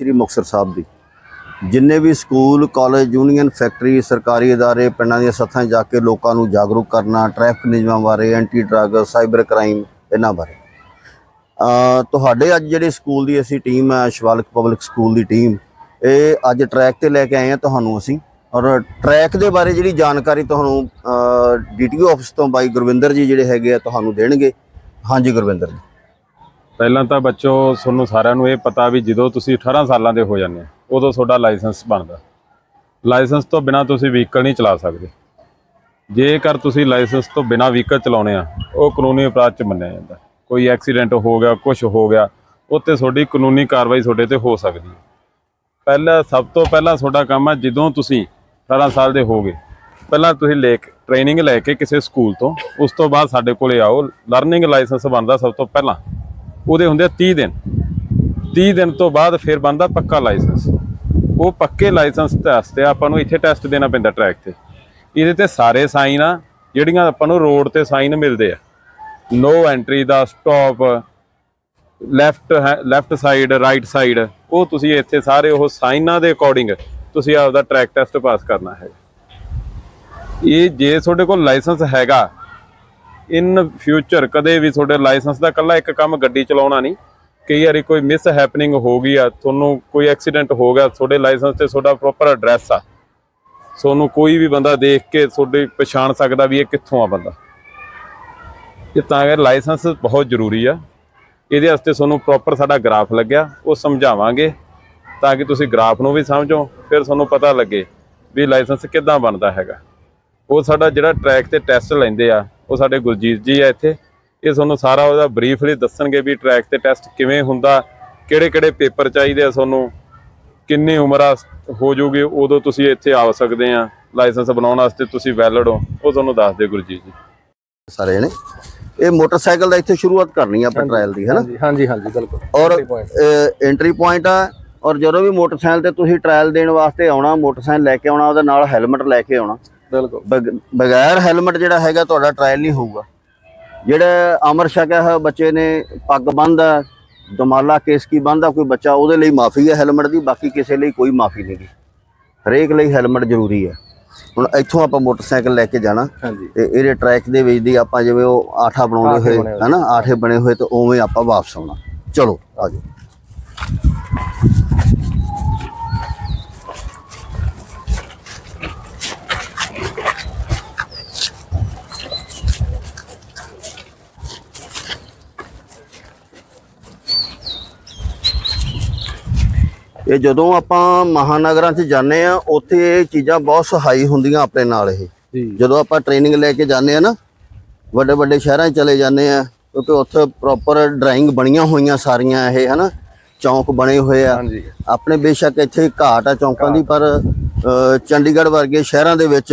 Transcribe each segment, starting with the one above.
ਸ੍ਰੀ ਮੁਕਤਸਰ ਸਾਹਿਬ ਦੀ। ਜਿੰਨੇ ਵੀ ਸਕੂਲ, ਕਾਲਜ, ਯੂਨੀਅਨ, ਫੈਕਟਰੀ, ਸਰਕਾਰੀ ਅਦਾਰੇ, ਪਿੰਡਾਂ ਦੀਆਂ ਸੱਥਾਂ 'ਚ ਜਾ ਕੇ ਲੋਕਾਂ ਨੂੰ ਜਾਗਰੂਕ ਕਰਨਾ, ਟ੍ਰੈਫਿਕ ਨਿਯਮਾਂ ਬਾਰੇ ਐਂਟੀ ਡਰੱਗ ਸਾਈਬਰ ਕ੍ਰਾਈਮ ਇਹਨਾਂ ਬਾਰੇ। ਤੁਹਾਡੇ ਅੱਜ ਜਿਹੜੇ ਸਕੂਲ ਦੀ ਅਸੀਂ ਟੀਮ ਹੈ ਸ਼ਿਵਾਲਿਕ ਪਬਲਿਕ ਸਕੂਲ ਦੀ ਟੀਮ ਇਹ ਅੱਜ ਟਰੈਕ ਤੇ ਲੈ ਕੇ ਆਏ ਹਾਂ ਤੁਹਾਨੂੰ ਅਸੀਂ। ਔਰ ਟਰੈਕ ਦੇ ਬਾਰੇ ਜਿਹੜੀ ਜਾਣਕਾਰੀ ਤੁਹਾਨੂੰ ਡੀਟੀਓ ਆਫਿਸ ਤੋਂ ਬਾਈ ਗੁਰਵਿੰਦਰ ਜੀ ਜਿਹੜੇ ਹੈਗੇ ਆ, ਤੁਹਾਨੂੰ ਦੇਣਗੇ। ਹਾਂਜੀ ਗੁਰਵਿੰਦਰ ਜੀ। ਪਹਿਲਾਂ ਤਾਂ ਬੱਚੋ, ਤੁਹਾਨੂੰ ਸਾਰਿਆਂ ਨੂੰ ਇਹ ਪਤਾ ਵੀ ਜਦੋਂ ਤੁਸੀਂ 18 ਸਾਲਾਂ ਦੇ ਹੋ ਜਾਂਦੇ ਉਦੋਂ ਤੁਹਾਡਾ ਲਾਇਸੈਂਸ ਬਣਦਾ। ਲਾਇਸੈਂਸ ਤੋਂ ਬਿਨਾ ਤੁਸੀਂ ਵਹੀਕਲ ਨਹੀਂ ਚਲਾ ਸਕਦੇ। ਜੇਕਰ ਤੁਸੀਂ ਲਾਇਸੈਂਸ ਤੋਂ ਬਿਨਾ ਵਹੀਕਲ ਚਲਾਉਣੇ ਆ, ਉਹ ਕਾਨੂੰਨੀ ਅਪਰਾਧ ਚ ਮੰਨਿਆ ਜਾਂਦਾ। ਕੋਈ ਐਕਸੀਡੈਂਟ ਹੋ ਗਿਆ ਕੁਝ ਹੋ ਗਿਆ ਉੱਤੇ ਤੁਹਾਡੀ ਕਾਨੂੰਨੀ ਕਾਰਵਾਈ ਤੁਹਾਡੇ ਤੇ ਹੋ ਸਕਦੀ ਹੈ। ਪਹਿਲਾਂ, ਸਭ ਤੋਂ ਪਹਿਲਾਂ ਤੁਹਾਡਾ ਕੰਮ ਹੈ ਜਦੋਂ ਤੁਸੀਂ 18 ਸਾਲ ਦੇ ਹੋਗੇ, ਪਹਿਲਾਂ ਤੁਸੀਂ ਲੈ ਕੇ ਟ੍ਰੇਨਿੰਗ ਲੈ ਕੇ ਕਿਸੇ ਸਕੂਲ ਤੋਂ, ਉਸ ਤੋਂ ਬਾਅਦ ਸਾਡੇ ਕੋਲੇ ਆਓ, ਲਰਨਿੰਗ ਲਾਇਸੈਂਸ ਬਣਦਾ ਸਭ ਤੋਂ ਪਹਿਲਾਂ। ਉਹਦੇ ਹੁੰਦੇ ਆ 30 ਦਿਨ। 30 ਦਿਨ ਤੋਂ ਬਾਅਦ ਫਿਰ ਬਣਦਾ ਪੱਕਾ ਲਾਇਸੈਂਸ। ਉਹ ਪੱਕੇ ਲਾਇਸੈਂਸ ਵਾਸਤੇ ਆਪਾਂ ਨੂੰ ਇੱਥੇ ਟੈਸਟ ਦੇਣਾ ਪੈਂਦਾ ਟਰੈਕ ਤੇ। ਇਹਦੇ ਤੇ ਸਾਰੇ ਸਾਈਨ ਆ, ਜਿਹੜੀਆਂ ਆਪਾਂ ਨੂੰ ਰੋਡ ਤੇ ਸਾਈਨ ਮਿਲਦੇ ਆ। ਨੋ ਐਂਟਰੀ ਦਾ stop left left side right side ਉਹ ਤੁਸੀਂ ਇੱਥੇ ਸਾਰੇ ਉਹ ਸਾਈਨਾਂ ਦੇ ਅਕੋਰਡਿੰਗ ਤੁਸੀਂ ਆਪਦਾ ਟਰੈਕ ਟੈਸਟ ਪਾਸ ਕਰਨਾ ਹੈ। ਇਹ ਜੇ ਤੁਹਾਡੇ ਕੋਲ ਲਾਇਸੈਂਸ ਹੈਗਾ ਇਨ ਫਿਊਚਰ ਕਦੇ ਵੀ ਤੁਹਾਡੇ ਲਾਇਸੈਂਸ ਦਾ ਕੱਲਾ ਇੱਕ ਕੰਮ ਗੱਡੀ ਚਲਾਉਣਾ ਨਹੀਂ, ਕਈ ਵਾਰੀ ਕੋਈ ਮਿਸ ਹੈਪਨਿੰਗ ਹੋ ਗਈ ਆ, ਤੁਹਾਨੂੰ ਕੋਈ ਐਕਸੀਡੈਂਟ ਹੋ ਗਿਆ, ਤੁਹਾਡੇ ਲਾਇਸੈਂਸ ਤੇ ਤੁਹਾਡਾ ਪ੍ਰੋਪਰ ਐਡਰੈਸ ਆ। ਤੁਹਾਨੂੰ ਕੋਈ ਵੀ ਬੰਦਾ ਦੇਖ ਕੇ ਤੁਹਾਡੀ ਪਛਾਣ ਸਕਦਾ ਵੀ ਇਹ ਕਿੱਥੋਂ ਆ ਬੰਦਾ। ਇਹ ਤਾਂ ਕਰ ਲਾਇਸੈਂਸ ਬਹੁਤ ਜ਼ਰੂਰੀ ਆ। ਇਹਦੇ ਵਾਸਤੇ ਤੁਹਾਨੂੰ ਪ੍ਰੋਪਰ ਸਾਡਾ ਗ੍ਰਾਫ ਲੱਗਿਆ, ਉਹ ਸਮਝਾਵਾਂਗੇ, ਤਾਂ ਕਿ ਤੁਸੀਂ ਗ੍ਰਾਫ ਨੂੰ ਵੀ ਸਮਝੋ, ਫਿਰ ਤੁਹਾਨੂੰ ਪਤਾ ਲੱਗੇ ਵੀ ਲਾਇਸੈਂਸ ਕਿੱਦਾਂ ਬਣਦਾ ਹੈਗਾ। ਉਹ ਸਾਡਾ ਜਿਹੜਾ ਟਰੈਕ ਤੇ ਟੈਸਟ ਲੈਂਦੇ ਆ ਉਹ ਸਾਡੇ ਗੁਰਜੀਤ ਜੀ ਆ ਇੱਥੇ। ਇਹ ਤੁਹਾਨੂੰ ਸਾਰਾ ਉਹਦਾ ਬਰੀਫਲੀ ਦੱਸਣਗੇ ਵੀ ਟਰੈਕ ਤੇ ਟੈਸਟ ਕਿਵੇਂ ਹੁੰਦਾ ਕਿਹੜੇ ਕਿਹੜੇ ਪੇਪਰ ਚਾਹੀਦੇ ਆ ਤੁਹਾਨੂੰ ਕਿੰਨੀ ਉਮਰ ਆ ਹੋ ਜਾਊਗੀ ਉਦੋਂ ਤੁਸੀਂ ਇੱਥੇ ਆ ਸਕਦੇ ਆ। ਲਾਇਸੈਂਸ ਬਣਾਉਣ ਵਾਸਤੇ ਤੁਸੀਂ ਵੈਲਿਡ ਹੋ ਉਹ ਤੁਹਾਨੂੰ ਦੱਸ ਦੇ ਗੁਰਜੀਤ ਜੀ। ਸਾਰੇ ਨੇ ਇਹ ਮੋਟਰਸਾਈਕਲ ਦਾ ਇੱਥੇ ਸ਼ੁਰੂਆਤ ਕਰਨੀ ਆ ਆਪਾਂ ਟ੍ਰਾਇਲ ਦੀ ਹੈ ਨਾ ਹਾਂਜੀ ਹਾਂਜੀ ਬਿਲਕੁਲ। ਔਰ। ਐਂਟਰੀ ਪੁਆਇੰਟ ਆ ਔਰ ਜਦੋਂ ਵੀ ਮੋਟਰਸਾਈਕਲ ਤੇ ਤੁਸੀਂ ਟ੍ਰਾਇਲ ਦੇਣ ਵਾਸਤੇ ਆਉਣਾ ਮੋਟਰਸਾਈਕਲ ਲੈ ਕੇ ਆਉਣਾ ਉਹਦੇ ਨਾਲ ਹੈਲਮਟ ਲੈ ਕੇ ਆਉਣਾ ਬਿਲਕੁਲ। ਬਗ- ਬਗੈਰ ਹੈਲਮਟ ਜਿਹੜਾ ਹੈਗਾ ਤੁਹਾਡਾ ਟ੍ਰਾਇਲ ਨਹੀਂ ਹੋਊਗਾ। ਜਿਹੜਾ ਅਮਰ ਛਕਿਆ ਹੋਇਆ ਬੱਚੇ ਨੇ ਪੱਗ ਬੰਨ੍ਹਦਾ ਦਮਾਲਾ ਕੇਸ ਕੀ ਬੰਨ੍ਹਦਾ ਕੋਈ ਬੱਚਾ ਉਹਦੇ ਲਈ ਮਾਫੀ ਹੈ ਹੈਲਮਟ ਦੀ ਬਾਕੀ ਕਿਸੇ ਲਈ ਕੋਈ ਮਾਫੀ ਨਹੀਂ ਹਰੇਕ ਲਈ ਹੈਲਮਟ ਜ਼ਰੂਰੀ ਹੈ। ਹੁਣ ਇੱਥੋਂ ਆਪਾਂ ਮੋਟਰਸਾਈਕਲ ਲੈ ਕੇ ਜਾਣਾ ਤੇ ਇਹਦੇ ਟਰੈਕ ਦੇ ਵਿੱਚ ਦੀ ਆਪਾਂ ਜਿਵੇਂ ਉਹ ਆਠਾ ਬਣਾਉਂਦੇ ਹੋਏ। ਹਨਾ ਆਠੇ ਬਣੇ ਹੋਏ ਤੇ ਉਵੇਂ ਆਪਾਂ ਵਾਪਸ ਆਉਣਾ। ਚਲੋ ਆਜੋ ਇਹ ਜਦੋਂ ਆਪਾਂ ਮਹਾਨਗਰਾਂ 'ਚ ਜਾਂਦੇ ਆ ਉੱਥੇ ਇਹ ਚੀਜ਼ਾਂ ਬਹੁਤ ਸਹਾਈ ਹੁੰਦੀਆਂ ਆਪਣੇ ਨਾਲ ਇਹ। ਜਦੋਂ ਆਪਾਂ ਟ੍ਰੇਨਿੰਗ ਲੈ ਕੇ ਜਾਂਦੇ ਆ ਨਾ ਵੱਡੇ ਵੱਡੇ ਸ਼ਹਿਰਾਂ 'ਚ ਚਲੇ ਜਾਂਦੇ ਆ ਕਿਉਂਕਿ ਉੱਥੇ ਪ੍ਰੋਪਰ ਡਰਾਇੰਗ ਬਣੀਆਂ ਹੋਈਆਂ ਸਾਰੀਆਂ ਇਹ ਹਨਾ? ਚੌਂਕ ਬਣੇ ਹੋਏ ਆ। ਆਪਣੇ ਬੇਸ਼ੱਕ ਇੱਥੇ ਘਾਟ ਆ ਚੌਂਕਾਂ ਦੀ ਪਰ ਚੰਡੀਗੜ੍ਹ ਵਰਗੇ ਸ਼ਹਿਰਾਂ ਦੇ ਵਿੱਚ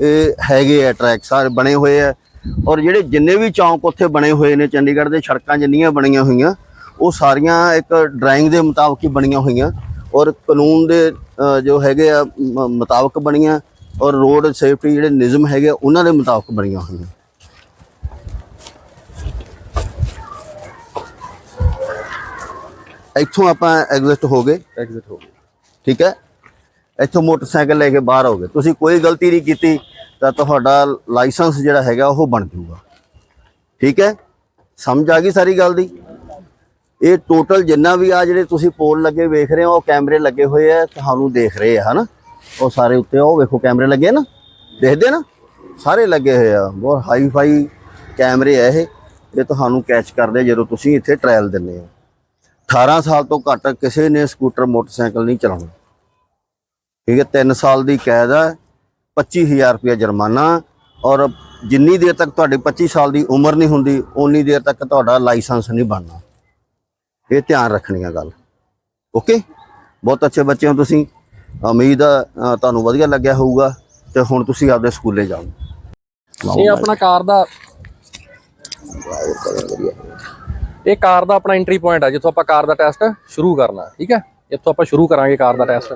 ਇਹ ਹੈਗੇ ਆ ਟਰੈਕ ਸਾਰੇ ਬਣੇ ਹੋਏ ਆ। ਔਰ ਜਿਹੜੇ ਜਿੰਨੇ ਵੀ ਚੌਂਕ ਉੱਥੇ ਬਣੇ ਹੋਏ ਨੇ ਚੰਡੀਗੜ੍ਹ ਦੇ ਸੜਕਾਂ ਜਿੰਨੀਆਂ ਬਣੀਆਂ ਹੋਈਆਂ ਉਹ ਸਾਰੀਆਂ ਇੱਕ ਡਰਾਇੰਗ ਦੇ ਮੁਤਾਬਕ ਹੀ ਬਣੀਆਂ ਹੋਈਆਂ ਔਰ ਕਾਨੂੰਨ ਦੇ ਜੋ ਹੈਗੇ ਆ ਮੁਤਾਬਕ ਬਣੀਆਂ ਔਰ ਰੋਡ ਸੇਫਟੀ ਜਿਹੜੇ ਨਿਯਮ ਹੈਗੇ ਉਹਨਾਂ ਦੇ ਮੁਤਾਬਕ ਬਣੀਆਂ ਹੋਈਆਂ। ਇੱਥੋਂ ਆਪਾਂ ਐਗਜ਼ਿਟ ਹੋ ਗਏ। ਐਗਜ਼ਿਟ ਹੋ ਗਈ ਠੀਕ ਹੈ? ਇੱਥੋਂ ਮੋਟਰਸਾਈਕਲ ਲੈ ਕੇ ਬਾਹਰ ਹੋਗੇ ਤੁਸੀਂ ਕੋਈ ਗਲਤੀ ਨਹੀਂ ਕੀਤੀ ਤਾਂ ਤੁਹਾਡਾ ਲਾਇਸੈਂਸ ਜਿਹੜਾ ਹੈਗਾ ਉਹ ਬਣ ਜਾਊਗਾ। ਠੀਕ ਹੈ? ਸਮਝ ਆ ਗਈ ਸਾਰੀ ਗੱਲ ਦੀ? ਇਹ ਟੋਟਲ ਜਿੰਨਾ ਵੀ ਆ ਜਿਹੜੇ ਤੁਸੀਂ ਪੋਲ ਲੱਗੇ ਵੇਖ ਰਹੇ ਹੋ, ਉਹ ਕੈਮਰੇ ਲੱਗੇ ਹੋਏ ਆ, ਤੁਹਾਨੂੰ ਦੇਖ ਰਹੇ ਆ, ਹਨਾ? ਉਹ ਸਾਰੇ ਉੱਤੇ, ਉਹ ਵੇਖੋ ਕੈਮਰੇ ਲੱਗੇ ਨਾ? ਦੇਖਦੇ ਨਾ? ਸਾਰੇ ਲੱਗੇ ਹੋਏ ਆ, ਬਹੁਤ ਹਾਈ ਫਾਈ ਕੈਮਰੇ ਆ ਇਹ। ਇਹ ਤੁਹਾਨੂੰ ਕੈਚ ਕਰਦੇ ਜਦੋਂ ਤੁਸੀਂ ਇੱਥੇ ਟ੍ਰਾਇਲ ਦਿੰਦੇ ਹੋ 18 ਸਾਲ ਤੋਂ ਘੱਟ ਕਿਸੇ ਨੇ ਸਕੂਟਰ ਮੋਟਰਸਾਈਕਲ ਨਹੀਂ ਚਲਾਉਣਾ। ਠੀਕ ਹੈ 3 ਸਾਲ ਦੀ ਕੈਦ ਹੈ 25000 ਰੁਪਏ ਜੁਰਮਾਨਾ, ਔਰ ਜਿੰਨੀ ਦੇਰ ਤੱਕ ਤੁਹਾਡੀ 25 ਸਾਲ ਦੀ ਉਮਰ ਨਹੀਂ ਹੁੰਦੀ, ਓਨੀ ਦੇਰ ਤੱਕ ਤੁਹਾਡਾ ਲਾਇਸੈਂਸ ਨਹੀਂ ਬਣਨਾ। ਇਹ ਧਿਆਨ ਰੱਖਣੀ ਆ ਗੱਲ। ਓਕੇ ਬਹੁਤ ਅੱਛੇ ਬੱਚੇ ਹੋ ਤੁਸੀਂ। ਉਮੀਦ ਆ ਤੁਹਾਨੂੰ ਵਧੀਆ ਲੱਗਿਆ ਹੋਊਗਾ ਤੇ ਹੁਣ ਤੁਸੀਂ ਆਪਦੇ ਸਕੂਲੇ ਜਾਓ। ਇਹ ਆਪਣਾ ਕਾਰ ਦਾ ਇਹ ਕਾਰ ਦਾ ਆਪਣਾ ਐਂਟਰੀ ਪੁਆਇੰਟ ਆ ਜਿੱਥੋਂ ਆਪਾਂ ਕਾਰ ਦਾ ਟੈਸਟ ਸ਼ੁਰੂ ਕਰਨਾ ਠੀਕ ਹੈ? ਇੱਥੋਂ ਆਪਾਂ ਸ਼ੁਰੂ ਕਰਾਂਗੇ ਕਾਰ ਦਾ ਟੈਸਟ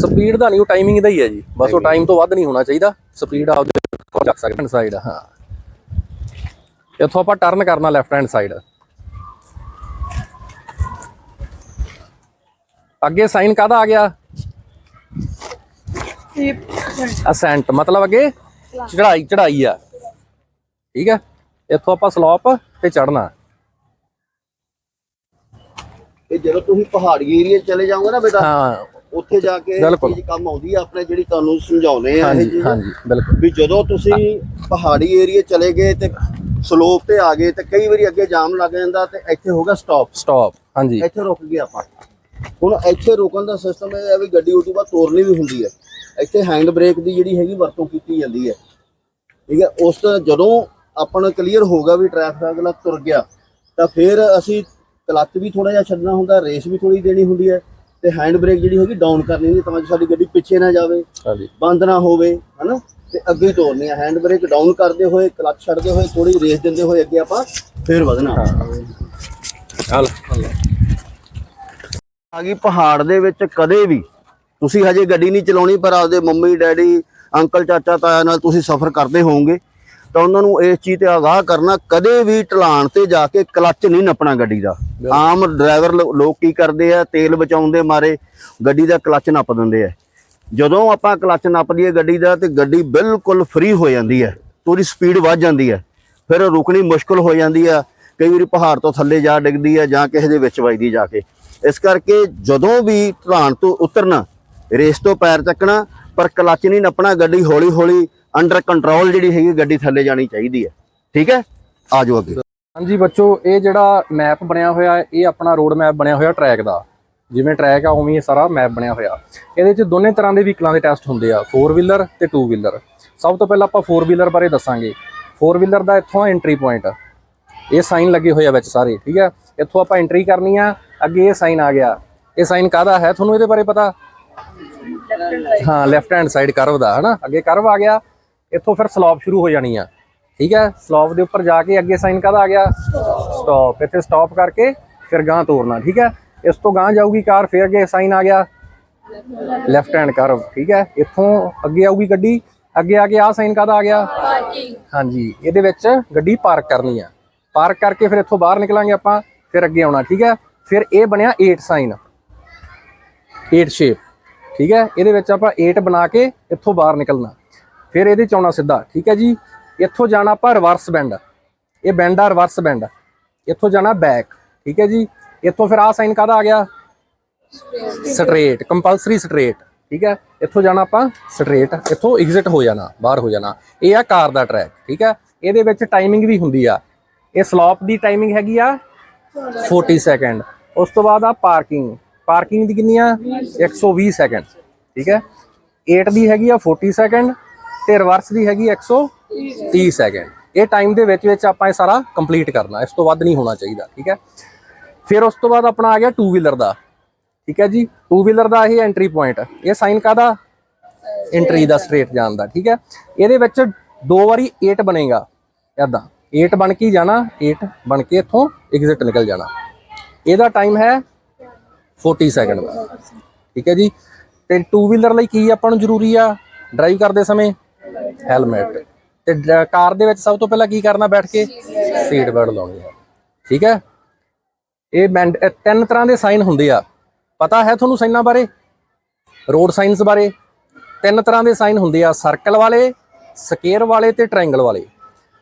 ਸਪੀਡ ਦਾ ਨਹੀਂ ਉਹ ਟਾਈਮਿੰਗ ਦਾ ਹੀ ਹੈ ਜੀ। ਬਸ ਉਹ ਟਾਈਮ ਤੋਂ ਵੱਧ ਨਹੀਂ ਹੋਣਾ ਚਾਹੀਦਾ। ਸਪੀਡ ਆਪਦੇ ਕੋਲ ਜਾ ਸਕਦਾ। ਸਾਈਡ ਹਾਂ। ਇੱਥੋਂ ਆਪਾਂ ਟਰਨ ਕਰਨਾ ਲੈਫਟ ਹੈਂਡ ਸਾਈਡ ਅੱਗੇ ਸਾਈਨ ਕਾਹਦਾ ਆ ਗਿਆ? ਅਸੈਂਟ ਮਤਲਬ ਅੱਗੇ ਚੜਾਈ ਚੜਾਈ ਆ। ਠੀਕ ਹੈ? ਇੱਥੋਂ ਆਪਾਂ ਸਲੋਪ ਤੇ ਚੜਨਾ ਇਹ ਜਦੋਂ ਤੁਸੀਂ ਪਹਾੜੀ ਏਰੀਆ ਚਲੇ ਜਾਓਗੇ ਨਾ ਬੇਟਾ ਹਾਂ। ਉੱਥੇ ਜਾ ਕੇ ਇਹ ਬਿਲਕੁਲ। ਚੀਜ਼ ਕੰਮ ਆਉਂਦੀ ਆ ਆਪਣੇ ਜਿਹੜੀ ਤੁਹਾਨੂੰ ਸਮਝਾਉਂਦੇ ਆ ਇਹ ਹਾਂਜੀ ਚੀਜ਼। ਹਾਂਜੀ ਬਿਲਕੁਲ। ਵੀ ਜਦੋਂ ਤੁਸੀਂ ਪਹਾੜੀ ਏਰੀਆ ਚਲੇ ਗਏ ਤੇ ਸਲੋਪ ਤੇ ਆ ਗਏ ਤੇ ਕਈ ਵਾਰੀ ਅੱਗੇ ਜਾਮ ਲੱਗ ਜਾਂਦਾ ਤੇ ਇੱਥੇ ਹੋਗਾ ਸਟਾਪ ਸਟਾਪ ਹਾਂਜੀ। ਇੱਥੇ ਰੁਕ ਗਏ ਆਪਾਂ। ਹੁਣ ਇੱਥੇ ਰੁਕਣ ਦਾ ਸਿਸਟਮ ਇਹ ਹੈ ਵੀ ਗੱਡੀ ਉਦੋਂ ਬਾਅਦ ਤੋਰਨੀ ਵੀ ਹੁੰਦੀ ਹੈ। ਇੱਥੇ ਹੈਂਡ ਬ੍ਰੇਕ ਦੀ ਜਿਹੜੀ ਹੈਗੀ ਵਰਤੋਂ ਕੀਤੀ ਜਾਂਦੀ ਹੈ। ਠੀਕ ਹੈ ਉਸ ਤੋਂ ਜਦੋਂ ਆਪਣਾ ਕਲੀਅਰ ਹੋਗਾ ਵੀ ਟ੍ਰੈਫਿਕ ਅਗਲਾ ਤੁਰ ਗਿਆ ਤਾਂ ਫਿਰ ਅਸੀਂ ਕਲੱਚ ਵੀ ਥੋੜਾ ਜਿਹਾ ਛੱਡਣਾ ਹੁੰਦਾ ਰੇਸ ਵੀ ਥੋੜੀ ਦੇਣੀ ਹੁੰਦੀ ਹੈ। ਤੇ ਹੈਂਡ ਬ੍ਰੇਕ ਜਿਹੜੀ ਹੈਗੀ ਡਾਊਨ ਕਰਨੀ ਹੁੰਦੀ ਤਾਂ ਜੋ ਸਾਡੀ ਗੱਡੀ ਪਿੱਛੇ ਨਾ ਜਾਵੇ ਹਾਂਜੀ। ਬੰਦ ਨਾ ਹੋਵੇ ਹਨਾ? ਤੇ ਅੱਗੇ ਹੀ ਤੋਰਨੀ ਹੈ। ਹੈਂਡ ਬ੍ਰੇਕ ਡਾਊਨ ਕਰਦੇ ਹੋਏ ਕਲੱਚ ਛੱਡਦੇ ਹੋਏ ਥੋੜੀ ਰੇਸ ਦਿੰਦੇ ਹੋਏ ਅੱਗੇ ਆਪਾਂ ਫਿਰ ਵਧਣਾ। ਹਲ ਆ ਗਈ ਪਹਾੜ ਦੇ ਵਿੱਚ ਕਦੇ ਵੀ ਤੁਸੀਂ ਹਜੇ ਗੱਡੀ ਨਹੀਂ ਚਲਾਉਣੀ ਪਰ ਆਪਦੇ ਮੰਮੀ ਡੈਡੀ ਅੰਕਲ ਚਾਚਾ ਤਾਇਆ ਨਾਲ ਤੁਸੀਂ ਸਫ਼ਰ ਕਰਦੇ ਹੋਵੋਗੇ। ਤਾਂ ਉਹਨਾਂ ਨੂੰ ਇਸ ਚੀਜ਼ ਤੇ ਆਗਾਹ ਕਰਨਾ ਕਦੇ ਵੀ ਢਲਾਣ ਤੇ ਜਾ ਕੇ ਕਲੱਚ ਨਹੀਂ ਨੱਪਣਾ ਗੱਡੀ ਦਾ। ਆਮ ਡਰਾਈਵਰ ਲੋਕ ਕੀ ਕਰਦੇ ਆ ਤੇਲ ਬਚਾਉਣ ਦੇ ਮਾਰੇ ਗੱਡੀ ਦਾ ਕਲੱਚ ਨੱਪ ਦਿੰਦੇ ਆ। ਜਦੋਂ ਆਪਾਂ ਕਲੱਚ ਨੱਪ ਲਈਏ ਗੱਡੀ ਦਾ ਤੇ ਗੱਡੀ ਬਿਲਕੁਲ ਫ੍ਰੀ ਹੋ ਜਾਂਦੀ ਹੈ ਪੂਰੀ ਸਪੀਡ ਵੱਧ ਜਾਂਦੀ ਹੈ ਫਿਰ ਰੁਕਣੀ ਮੁਸ਼ਕਲ ਹੋ ਜਾਂਦੀ ਆ ਕਈ ਵਾਰੀ ਪਹਾੜ ਤੋਂ ਥੱਲੇ ਜਾ ਡਿੱਗਦੀ ਆ ਜਾਂ ਕਿਸੇ ਦੇ ਵਿੱਚ ਵੱਜਦੀ ਜਾ ਕੇ। ਇਸ ਕਰਕੇ ਜਦੋਂ ਵੀ ਢਲਾਣ ਤੋਂ ਉਤਰਨਾ ਰੇਸ ਤੋਂ ਪੈਰ ਚੱਕਣਾ ਪਰ ਕਲੱਚ ਨਹੀਂ ਨੱਪਣਾ ਗੱਡੀ ਹੌਲੀ ਹੌਲੀ ਅੰਡਰ ਕੰਟਰੋਲ ਜਿਹੜੀ ਹੈਗੀ ਗੱਡੀ ਥੱਲੇ ਜਾਣੀ ਚਾਹੀਦੀ ਹੈ। ਠੀਕ ਹੈ? ਆ ਜਾਓ ਅੱਗੇ। ਹਾਂਜੀ ਬੱਚੋ, ਇਹ ਜਿਹੜਾ ਮੈਪ ਬਣਿਆ ਹੋਇਆ ਹੈ, ਇਹ ਆਪਣਾ ਰੋਡ ਮੈਪ ਬਣਿਆ ਹੋਇਆ ਟਰੈਕ ਦਾ। ਜਿਵੇਂ ਟਰੈਕ ਆ, ਉਵੇਂ ਹੀ ਇਹ ਸਾਰਾ ਮੈਪ ਬਣਿਆ ਹੋਇਆ। ਇਹਦੇ 'ਚ ਦੋਨੇ ਤਰ੍ਹਾਂ ਦੇ ਵਹੀਕਲਾਂ ਦੇ ਟੈਸਟ ਹੁੰਦੇ ਆ 4 ਵੀਲਰ ਤੇ 2 ਵੀਲਰ ਸਭ ਤੋਂ ਪਹਿਲਾਂ ਆਪਾਂ 4 ਵੀਲਰ ਬਾਰੇ ਦੱਸਾਂਗੇ। 4 ਵੀਲਰ ਦਾ ਇੱਥੋਂ ਐਂਟਰੀ ਪੁਆਇੰਟ ਇਹ ਸਾਈਨ ਲੱਗੇ ਹੋਏ ਆ ਵਿੱਚ ਸਾਰੇ, ਠੀਕ ਹੈ? ਇੱਥੋਂ ਆਪਾਂ ਐਂਟਰੀ ਕਰਨੀ ਆ, ਅੱਗੇ ਇਹ ਸਾਈਨ ਆ ਗਿਆ। ਇਹ ਸਾਈਨ ਕਾਹਦਾ ਹੈ? ਤੁਹਾਨੂੰ ਇਹਦੇ ਬਾਰੇ ਪਤਾ? ਹਾਂ ਲੈਫਟ ਹੈਂਡ ਸਾਈਡ ਕਰਵ ਦਾ, ਹਨਾ? ਅੱਗੇ ਕਰਵ ਆ ਗਿਆ। ਇੱਥੋਂ ਫਿਰ ਸਲੌਪ ਸ਼ੁਰੂ ਹੋ ਜਾਣੀ ਆ। ਠੀਕ ਹੈ? ਸਲੌਪ ਦੇ ਉੱਪਰ ਜਾ ਕੇ ਅੱਗੇ ਸਾਈਨ ਕਾਹਦਾ ਆ ਗਿਆ? ਸਟਾਪ ਇੱਥੇ ਸਟਾਪ ਕਰਕੇ ਫਿਰ ਗਾਂ ਤੋਰਨਾ ਠੀਕ ਹੈ? ਇਸ ਤੋਂ ਗਾਂ ਜਾਊਗੀ ਕਾਰ ਫਿਰ ਅੱਗੇ ਸਾਈਨ ਆ ਗਿਆ। ਲੈਫਟ ਹੈਂਡ ਕਰਵ ਠੀਕ ਹੈ? ਇੱਥੋਂ ਅੱਗੇ ਆਊਗੀ ਗੱਡੀ ਅੱਗੇ ਆ ਕੇ ਆ ਸਾਈਨ ਕਾਹਦਾ ਆ ਗਿਆ? ਹਾਂਜੀ ਇਹਦੇ ਵਿੱਚ ਗੱਡੀ ਪਾਰਕ ਕਰਨੀ ਆ। ਪਾਰਕ ਕਰਕੇ ਫਿਰ ਇੱਥੋਂ ਬਾਹਰ ਨਿਕਲਾਂਗੇ ਆਪਾਂ ਫਿਰ ਅੱਗੇ ਆਉਣਾ ਠੀਕ ਹੈ? ਫਿਰ ਇਹ ਬਣਿਆ 8 ਸਾਈਨ 8 ਸ਼ੇਪ ਠੀਕ ਹੈ? ਇਹਦੇ ਵਿੱਚ ਆਪਾਂ 8 ਬਣਾ ਕੇ ਇੱਥੋਂ ਬਾਹਰ ਨਿਕਲਣਾ। ਫਿਰ ਇਹਦੇ ਚ ਆਉਣਾ ਸਿੱਧਾ, ਠੀਕ ਹੈ ਜੀ? ਇੱਥੋਂ ਜਾਣਾ ਆਪਾਂ ਰਿਵਰਸ ਬੈਂਡ, ਇਹ ਬੈਂਡ ਆ ਰਿਵਰਸ ਬੈਂਡ। ਇੱਥੋਂ ਜਾਣਾ ਬੈਕ ਠੀਕ ਹੈ ਜੀ? ਇੱਥੋਂ ਫਿਰ ਆ ਸਾਈਨ ਕਾਹਦਾ ਆ ਗਿਆ? ਸਟ੍ਰੇਟ ਕੰਪਲਸਰੀ ਸਟ੍ਰੇਟ ਠੀਕ ਹੈ? ਇੱਥੋਂ ਜਾਣਾ ਆਪਾਂ ਸਟ੍ਰੇਟ ਇੱਥੋਂ ਐਗਜ਼ਿਟ ਹੋ ਜਾਣਾ, ਬਾਹਰ ਹੋ ਜਾਣਾ। ਇਹ ਆ ਕਾਰ ਦਾ ਟਰੈਕ ਠੀਕ ਹੈ? ਇਹਦੇ ਵਿੱਚ ਟਾਈਮਿੰਗ ਵੀ ਹੁੰਦੀ ਆ। ਇਹ ਸਲੋਪ ਦੀ ਟਾਈਮਿੰਗ ਹੈਗੀ ਆ 40 ਸੈਕਿੰਡ ਉਸ ਤੋਂ ਬਾਅਦ ਆ ਪਾਰਕਿੰਗ ਪਾਰਕਿੰਗ ਦੀ ਕਿੰਨੀ ਆ? 120 ਸੈਕਿੰਡ ਠੀਕ ਹੈ? 8 ਦੀ ਹੈਗੀ ਆ 40 ਸੈਕਿੰਡ ਤੇ ਰਿਵਰਸ ਦੀ ਹੈਗੀ 130 ਸੈਕਿੰਡ ਇਹ ਟਾਈਮ ਦੇ ਵਿੱਚ ਵਿੱਚ ਆਪਾਂ ਇਹ ਸਾਰਾ ਕੰਪਲੀਟ ਕਰਨਾ। ਇਸ ਤੋਂ ਵੱਧ ਨਹੀਂ ਹੋਣਾ ਚਾਹੀਦਾ, ਠੀਕ ਹੈ? ਫਿਰ ਉਸ ਤੋਂ ਬਾਅਦ ਆਪਣਾ ਆ ਗਿਆ 2 ਵੀਲਰ ਦਾ। ਠੀਕ ਹੈ ਜੀ? 2 ਵੀਲਰ ਦਾ ਇਹ ਐਂਟਰੀ ਪੁਆਇੰਟ ਇਹ ਸਾਈਨ ਕਾਦਾ ਐਂਟਰੀ ਦਾ ਸਟ੍ਰੇਟ ਜਾਣ ਦਾ, ਠੀਕ ਹੈ? ਇਹਦੇ ਵਿੱਚ ਦੋ ਵਾਰੀ 8 ਬਣੇਗਾ। ਇਦਾਂ 8 ਬਣ ਕੇ ਜਾਣਾ 8 ਬਣ ਕੇ ਇੱਥੋਂ ਐਗਜ਼ਿਟ ਨਿਕਲ ਜਾਣਾ। ਇਹਦਾ ਟਾਈਮ ਹੈ 40 ਸੈਕਿੰਡ ਦਾ। ਠੀਕ ਹੈ ਜੀ? ਤੇ 2 ਵੀਲਰ ਲਈ ਕੀ ਆਪਾਂ ਨੂੰ ਜ਼ਰੂਰੀ ਆ? ਡਰਾਈਵ ਕਰਦੇ ਸਮੇਂ। ਹੈਲਮਟ। ਤੇ ਡ- ਕਾਰ ਦੇ ਵਿੱਚ ਸਭ ਤੋਂ ਪਹਿਲਾਂ ਕੀ ਕਰਨਾ ਬੈਠ ਕੇ? ਸੀਟ ਬੈਲਟ ਲਾਉਣੀ ਹੈ ਠੀਕ ਹੈ? ਇਹ ਬੈਂਡ ਇਹ ਤਿੰਨ ਤਰ੍ਹਾਂ ਦੇ ਸਾਈਨ ਹੁੰਦੇ ਆ। ਪਤਾ ਹੈ ਤੁਹਾਨੂੰ ਸਾਈਨਾਂ ਬਾਰੇ? ਰੋਡ ਸਾਈਨਸ ਬਾਰੇ। ਤਿੰਨ ਤਰ੍ਹਾਂ ਦੇ ਸਾਈਨ ਹੁੰਦੇ ਆ। ਸਰਕਲ ਵਾਲੇ, ਸਕੇਅਰ ਵਾਲੇ ਤੇ ਟ੍ਰਾਇੰਗਲ ਵਾਲੇ।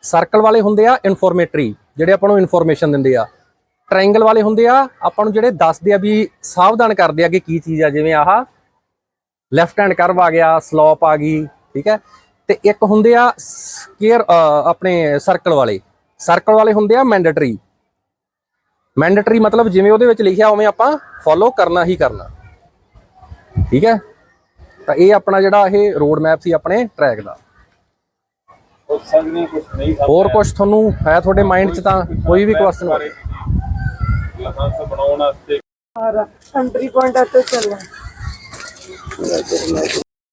ਸਰਕਲ ਵਾਲੇ ਹੁੰਦੇ ਆ ਇਨਫੋਰਮੇਟਰੀ, ਜਿਹੜੇ ਆਪਾਂ ਨੂੰ ਇਨਫੋਰਮੇਸ਼ਨ ਦਿੰਦੇ ਆ। ਟ੍ਰਾਇੰਗਲ ਵਾਲੇ ਹੁੰਦੇ ਆ, ਆਪਾਂ ਨੂੰ ਜਿਹੜੇ ਦੱਸਦੇ ਆ ਵੀ ਸਾਵਧਾਨ ਕਰਦੇ ਆ ਕਿ ਕੀ ਚੀਜ਼ ਆ, ਜਿਵੇਂ ਆਹ। ਲੈਫਟ ਹੈਂਡ ਕਰਵ ਆ ਗਿਆ, ਸਲੋਪ ਆ ਗਈ। ਠੀਕ ਹੈ? ਤੇ ਇੱਕ ਹੁੰਦੇ ਆ ਸਕੁਅਰ ਆਪਣੇ ਸਰਕਲ ਵਾਲੇ। ਸਰਕਲ ਵਾਲੇ ਹੁੰਦੇ ਆ ਮੈਂਡੇਟਰੀ ਮੈਂਡੇਟਰੀ ਮਤਲਬ ਜਿਵੇਂ ਉਹਦੇ ਵਿੱਚ ਲਿਖਿਆ ਉਵੇਂ ਆਪਾਂ ਫੋਲੋ ਕਰਨਾ ਹੀ ਕਰਨਾ। ਠੀਕ ਹੈ? ਤਾਂ ਇਹ ਆਪਣਾ ਜਿਹੜਾ ਇਹ ਰੋਡ ਮੈਪ ਸੀ ਆਪਣੇ ਟਰੈਕ ਦਾ। ਹੋਰ ਕੁਝ ਤੁਹਾਨੂੰ ਹੈ ਤੁਹਾਡੇ ਮਾਈਂਡ 'ਚ ਤਾਂ ਕੋਈ ਵੀ ਕੁਐਸਚਨ ਲਾਇਸੈਂਸ ਬਣਾਉਣ ਵਾਸਤੇ। ਐਂਟਰੀ ਪੁਆਇੰਟ ਇੱਥੇ ਚੱਲਣਾ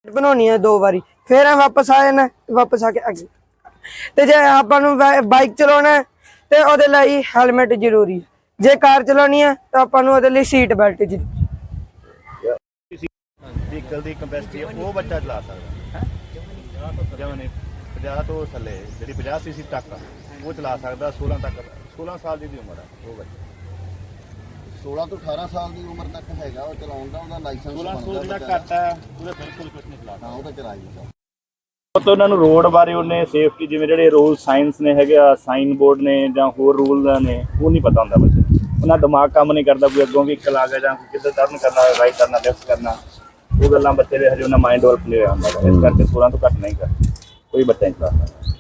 ਬਣਾਉਣੀ ਹੈ ਦੋ ਵਾਰੀ। ਫਿਰ ਆ ਵਾਪਸ ਆ ਜਾਣਾ ਵਾਪਸ ਆ ਕੇ ਅੱਗੇ। ਤੇ ਜੇ ਆਪਾਂ ਨੂੰ ਬਾਈਕ ਚਲਾਉਣਾ ਹੈ, ਤੇ ਉਹਦੇ ਲਈ ਹੈਲਮਟ ਜ਼ਰੂਰੀ ਹੈ। ਜੇ ਕਾਰ ਚਲਾਉਣੀ ਹੈ ਤਾਂ ਆਪਾਂ ਨੂੰ ਉਹਦੇ ਲਈ ਸੀਟ ਬੈਲਟ ਜ਼ਰੂਰੀ ਵਹੀਕਲ ਦੀ ਕੈਪੈਸਿਟੀ ਹੈ ਉਹ ਬੱਚਾ ਚਲਾ ਸਕਦਾ। ਹੈ? ਜਿਵੇਂ ਨੇ 50 ਤੋਂ ਥੱਲੇ ਜਿਹੜੀ 50 ਸੀਸੀ ਤੱਕ ਉਹ ਚਲਾ ਸਕਦਾ 16 ਤੱਕ। 16 ਸਾਲ ਦੀ ਉਮਰ ਆ ਉਹ ਬੱਚਾ। 16 ਤੋਂ 18 ਸਾਲ ਦੀ ਉਮਰ ਤੱਕ ਹੈਗਾ ਉਹ ਚਲਾਉਣ ਦਾ ਉਹਦਾ ਲਾਇਸੈਂਸ 16 ਸਾਲ ਜਿਹੜਾ ਘੱਟ ਉਹਦਾ ਬਿਲਕੁਲ ਕੁਝ ਨਹੀਂ ਚਲਾ ਹਾਂ ਉਹ ਤਾਂ ਚਲਾਈ ਜਾਂਦਾ ਤਾਂ ਉਹਨਾਂ ਨੂੰ ਰੋਡ ਬਾਰੇ ਉਹਨੇ ਸੇਫਟੀ ਜਿਵੇਂ ਜਿਹੜੇ ਰੂਲ ਸਾਇੰਸ ਨੇ ਹੈਗੇ ਆ ਸਾਈਨ ਬੋਰਡ ਨੇ ਜਾਂ ਹੋਰ ਰੂਲ ਨੇ, ਉਹ ਨਹੀਂ ਪਤਾ ਹੁੰਦਾ ਬੱਚੇ ਉਹਨਾਂ ਦਾ ਦਿਮਾਗ ਕੰਮ ਨਹੀਂ ਕਰਦਾ ਕੋਈ ਅੱਗੋਂ ਵੀ ਵਹੀਕਲ ਆ ਗਿਆ ਜਾਂ ਕੋਈ ਕਿੱਧਰ ਟਰਨ ਕਰਨਾ ਰਾਈਟ ਕਰਨਾ ਲੈਫਟ ਕਰਨਾ। ਉਹ ਗੱਲਾਂ ਬੱਚੇ ਦੇ ਹਜੇ ਉਹਨਾਂ ਮਾਈਂਡ ਡਿਵੈਲਪ ਨਹੀਂ ਹੋਇਆ ਹੁੰਦਾ। ਇਸ ਕਰਕੇ 16 ਤੋਂ ਘੱਟ ਨਹੀਂ ਕਰ ਕੋਈ ਬੱਚਾ ਨਹੀਂ ਚਲਾ